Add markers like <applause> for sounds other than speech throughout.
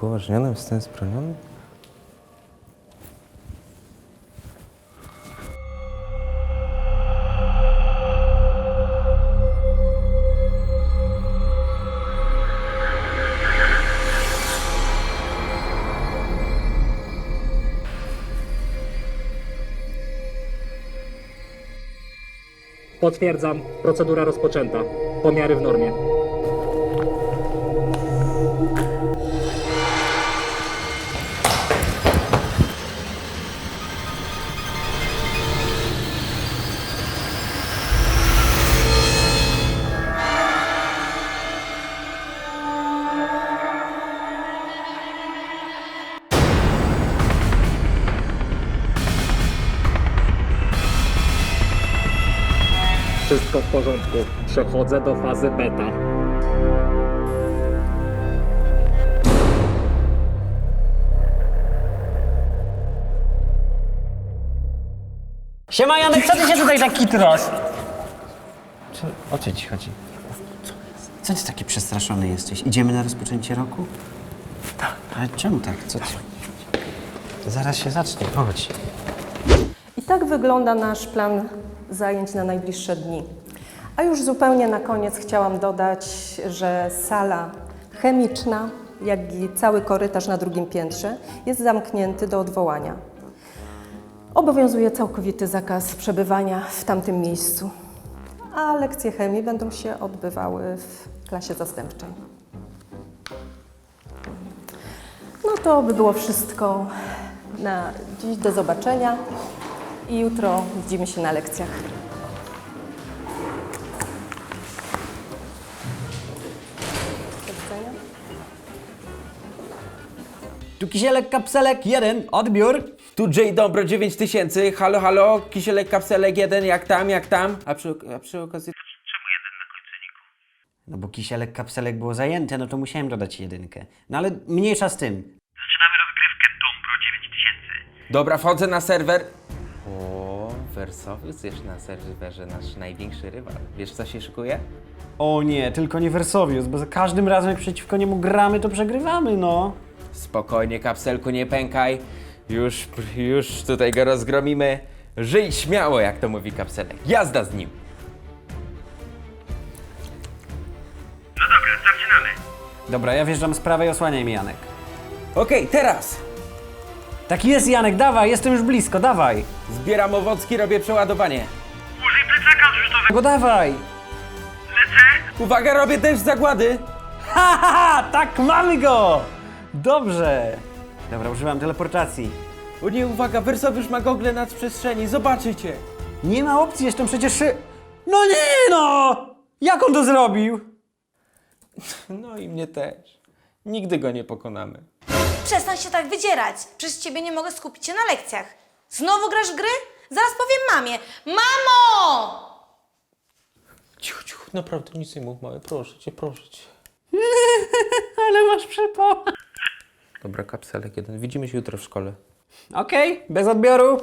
upoważnionym stan zbrojony? Potwierdzam, procedura rozpoczęta. Pomiary w normie. Wszystko w porządku. Przechodzę do fazy beta. Siema Janek, co ty się tutaj tak kitrasz? O co ci chodzi? Co ty taki przestraszony jesteś? Idziemy na rozpoczęcie roku? Tak. Ale czemu tak? Co ty? Zaraz się zacznie, chodź. I tak wygląda nasz plan zajęć na najbliższe dni. A już zupełnie na koniec chciałam dodać, że sala chemiczna, jak i cały korytarz na drugim piętrze jest zamknięty do odwołania. Obowiązuje całkowity zakaz przebywania w tamtym miejscu, a lekcje chemii będą się odbywały w klasie zastępczej. No to by było wszystko na dziś. Do zobaczenia i jutro widzimy się na lekcjach. Kisielek, kapselek, jeden, odbiór. Tu J Dobro 9000, halo, halo, kisielek, kapselek, jeden, jak tam, jak tam? A przy, a przy okazji... No bo kisielek, kapselek było zajęte, no to musiałem dodać jedynkę. No ale mniejsza z tym. Dobra, wchodzę na serwer. O, wersowiec jest na serwerze, nasz największy rywal. Wiesz, co się szykuje? O nie, tylko nie Wersowius, bo za każdym razem jak przeciwko niemu gramy, to przegrywamy, no. Spokojnie, kapselku, nie pękaj. Już, już tutaj go rozgromimy. Żyj śmiało, jak to mówi kapselek. Jazda z nim. Dobra, ja wjeżdżam z prawej, osłaniaj mi Janek. Okej, teraz. Tak jest Janek, dawaj, jestem już blisko, dawaj. Zbieram owocki, robię przeładowanie. Go dawaj. Uwaga, robię deszcz zagłady. Ha, ha, ha, tak mamy go. Dobrze. Dobra, używam teleportacji. O nie, uwaga, wersowiusz ma gogle nad przestrzeni, zobaczycie. Nie ma opcji, jestem przecież... szy- No nie no! Jak on to zrobił? No i mnie też. Nigdy go nie pokonamy. Przestań się tak wydzierać. Przez ciebie nie mogę skupić się na lekcjach. Znowu grasz w gry? Zaraz powiem mamie. Mamo! Cicho, cicho, naprawdę nic nie mów, mały, proszę cię, proszę cię. <laughs> Ale masz przypał. Dobra, kapselek jeden, widzimy się jutro w szkole. Okej, bez odbioru.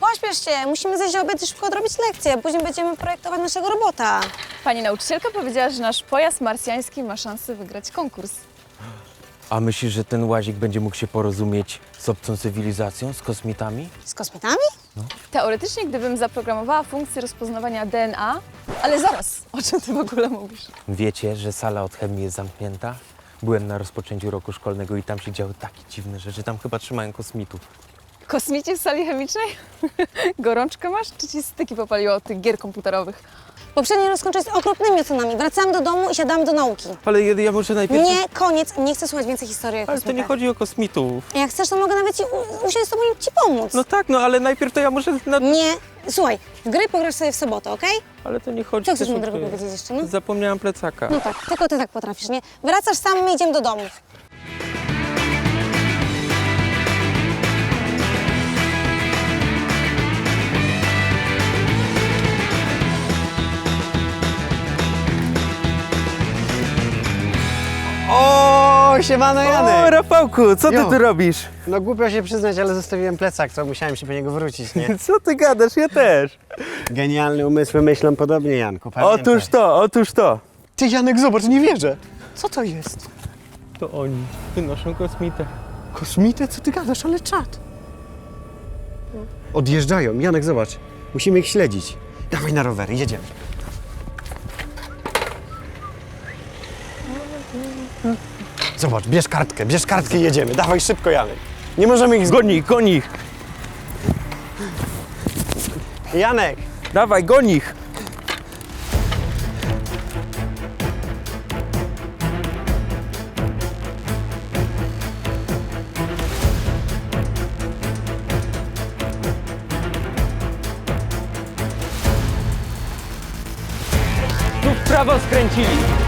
Pośpiesz się, musimy zejść do obiad i szybko odrobić lekcję, później będziemy projektować naszego robota. Pani nauczycielka powiedziała, że nasz pojazd marsjański ma szansę wygrać konkurs. A myślisz, że ten łazik będzie mógł się porozumieć z obcą cywilizacją, z kosmitami? Z kosmitami? Teoretycznie, gdybym zaprogramowała funkcję rozpoznawania DNA, ale zaraz, <laughs> o czym ty w ogóle mówisz? Wiecie, że sala od chemii jest zamknięta? Byłem na rozpoczęciu roku szkolnego i tam się działy takie dziwne rzeczy. Tam chyba trzymają kosmitów. Kosmici w sali chemicznej? <laughs> Gorączkę masz, czy ci styki popaliło od tych gier komputerowych? Poprzedni rok skończył z okropnymi ocenami. Wracamy do domu i siadamy do nauki. Ale ja, ja muszę najpierw... Nie, koniec, nie chcę słuchać więcej historii o Ale to nie kosmitach. chodzi o kosmitów. Jak chcesz, to mogę nawet ci u- usiąść z tobą i ci pomóc. No tak, no ale najpierw to ja muszę... Na... Nie, słuchaj, w gry pograsz sobie w sobotę, okej? Ale to nie chodzi Co chcesz też o mądrego gry. powiedzieć jeszcze, no? Zapomniałam plecaka. No tak, tylko ty tak potrafisz, nie? Wracasz sam, my idziemy do domu. O, siemano O, Janek. Rafałku, co ty Jo. tu robisz? No głupio się przyznać, ale zostawiłem plecak, to musiałem się po niego wrócić, nie? <laughs> Co ty gadasz? Ja też. Genialne umysły myślą podobnie, Janku. pamiętaj. Otóż to, otóż to. Ty, Janek, zobacz, nie wierzę. Co to jest? To oni wynoszą kosmitę. Kosmitę? Co ty gadasz? Ale czad. Odjeżdżają. Janek, zobacz. Musimy ich śledzić. Dawaj na rowery, jedziemy. Zobacz, bierz kartkę, bierz kartkę i jedziemy. Dawaj szybko, Janek. Nie możemy ich zgonić. Goni goni ich! Janek! Dawaj, goni ich! Tu w prawo skręcili!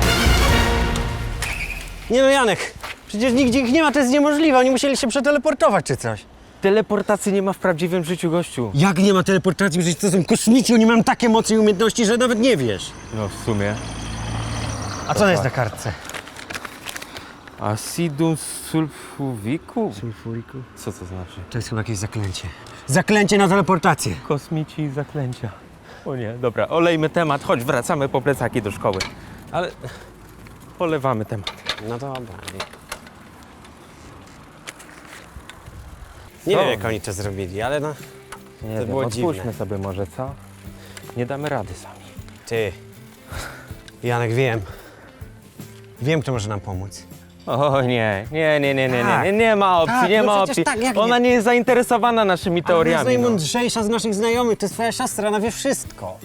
Nie no, Janek. Przecież nigdzie ich nie ma, to jest niemożliwe. Oni musieli się przeteleportować czy coś. Teleportacji nie ma w prawdziwym życiu, gościu. Jak nie ma teleportacji? Przecież to są kosmici, oni mają takie moce i umiejętności, że nawet nie wiesz. No w sumie. A co jest na kartce? Acidum sulfuviku? Sulfuriku? Co to znaczy? To jest chyba jakieś zaklęcie. Zaklęcie na teleportację. Kosmici i zaklęcia. O nie, dobra, olejmy temat. Chodź, wracamy po plecaki do szkoły. Ale polewamy temat. No dobra. Nie Co? wiem, jak oni to zrobili, ale no... Nie To wiem, było odpuśćmy dziwne. sobie może, co? Nie damy rady sami. Ty. Janek, wiem. Wiem, kto może nam pomóc. O nie, nie, nie, nie, nie, nie, Tak. nie, nie ma opcji, Tak, nie no ma przecież opcji. tak, jak Ona nie? nie jest zainteresowana naszymi Teoriami, teoriami. jest No. najmądrzejsza z naszych znajomych, to jest twoja siostra, ona wie wszystko.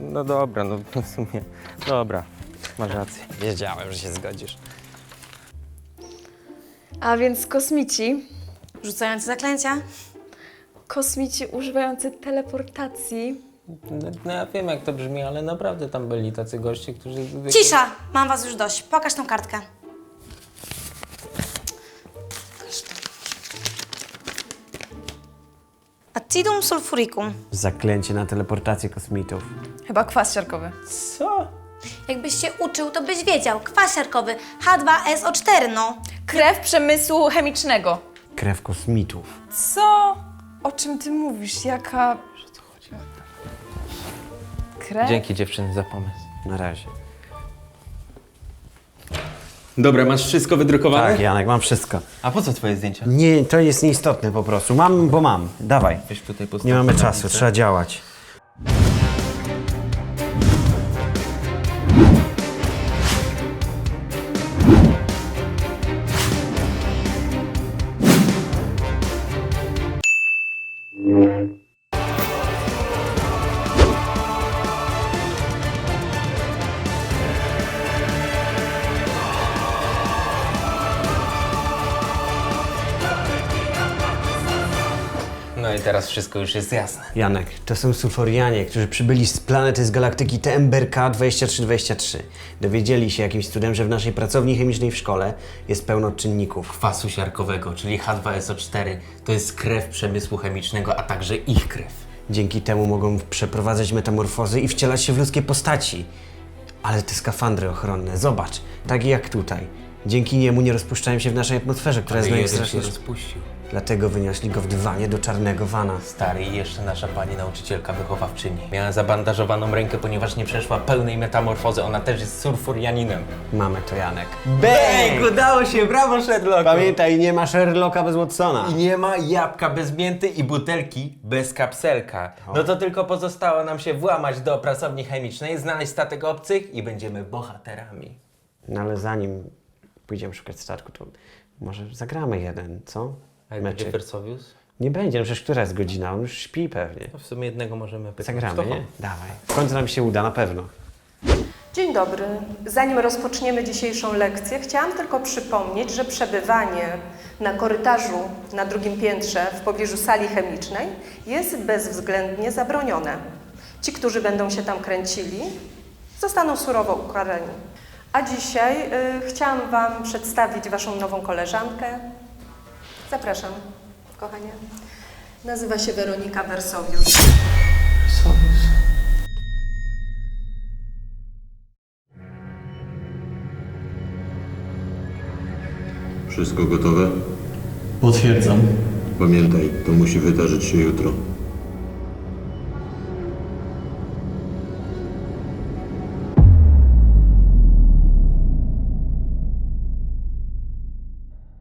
no dobra, no w sumie, dobra, masz rację. Wiedziałem, że się zgodzisz. A więc kosmici, Rzucający zaklęcia? kosmici używający teleportacji. No ja wiem jak to brzmi, ale naprawdę tam byli tacy goście, którzy... Cisza! Mam was już dość. Pokaż tą kartkę. Acidum sulfuricum. Zaklęcie na teleportację kosmitów. Chyba kwas siarkowy. Jakbyś się uczył, to byś wiedział. Kwas siarkowy. H2SO4, no. Krew przemysłu chemicznego. Krew kosmitów. Co? O czym ty mówisz? Jaka... Krew? Dzięki dziewczyny za pomysł. Na razie. Dobra, masz wszystko wydrukowane? Tak, Janek, mam wszystko. A po co twoje zdjęcia? Nie, to jest nieistotne po prostu. Mam, bo mam. Dawaj. Weź tutaj postaw Nie mamy na czasu, trzeba działać. No i teraz wszystko już jest jasne. Janek, to są sulforianie, którzy przybyli z planety z galaktyki TMBRK 2323. Dowiedzieli się jakimś cudem, że w naszej pracowni chemicznej w szkole jest pełno czynników. Kwasu siarkowego, czyli H2SO4, to jest krew przemysłu chemicznego, a także ich krew. Dzięki temu mogą przeprowadzać metamorfozy i wcielać się w ludzkie postaci. Ale te skafandry ochronne, zobacz, takie jak tutaj. Dzięki niemu nie rozpuszczają się w naszej atmosferze, która jest jeden się najstraszniejsza. rozpuścił. Dlatego wynieśli go w dywanie do czarnego wana. Stary i jeszcze nasza pani nauczycielka wychowawczyni. Miała zabandażowaną rękę, ponieważ nie przeszła pełnej metamorfozy. Ona też jest surfurianinem. Mamy to, Janek. Bang! Udało się, brawo Sherlock! Pamiętaj, nie ma Sherlocka bez Watsona. I nie ma jabłka bez mięty i butelki bez kapselka. No to tylko pozostało nam się włamać do pracowni chemicznej, znaleźć statek obcych i będziemy bohaterami. No ale zanim pójdziemy szukać statku, to może zagramy jeden, co? Meczyk. Wersowius? Nie będzie, no przecież która jest godzina? On już śpi pewnie. No w sumie jednego możemy pytać. Zagramy, nie? Dawaj. W końcu nam się uda, na pewno. Dzień dobry. Zanim rozpoczniemy dzisiejszą lekcję, chciałam tylko przypomnieć, że przebywanie na korytarzu na drugim piętrze w pobliżu sali chemicznej jest bezwzględnie zabronione. Ci, którzy będą się tam kręcili, zostaną surowo ukarani. A dzisiaj y, chciałam Wam przedstawić Waszą nową koleżankę. Zapraszam, kochanie. Nazywa się Weronika Wersowiusz. Wszystko gotowe? Potwierdzam. Pamiętaj, to musi wydarzyć się jutro.